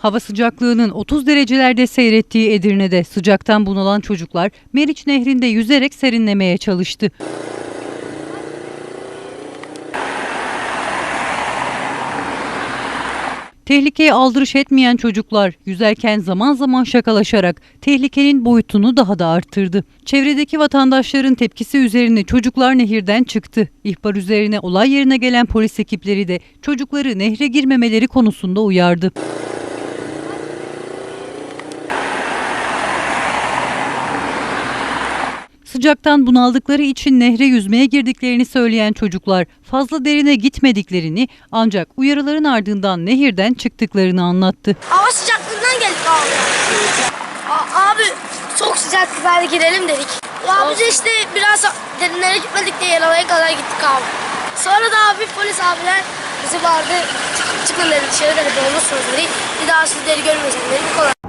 Hava sıcaklığının 30 derecelerde seyrettiği Edirne'de sıcaktan bunalan çocuklar Meriç Nehri'nde yüzerek serinlemeye çalıştı. Tehlikeye aldırış etmeyen çocuklar yüzerken zaman zaman şakalaşarak tehlikenin boyutunu daha da arttırdı. Çevredeki vatandaşların tepkisi üzerine çocuklar nehirden çıktı. İhbar üzerine olay yerine gelen polis ekipleri de çocukları nehre girmemeleri konusunda uyardı. Sıcaktan bunaldıkları için nehre yüzmeye girdiklerini söyleyen çocuklar fazla derine gitmediklerini ancak uyarıların ardından nehirden çıktıklarını anlattı. Hava sıcaklığından geldik abi. A- abi çok sıcak hadi girelim dedik. Ya biz işte biraz derinlere gitmedik diye yalavaya kadar gittik abi. Sonra da abi polis abiler bizi vardı çık- çıkın dedi dışarı dedi boğulursunuz dedi. Bir daha sizleri görmeyeceğim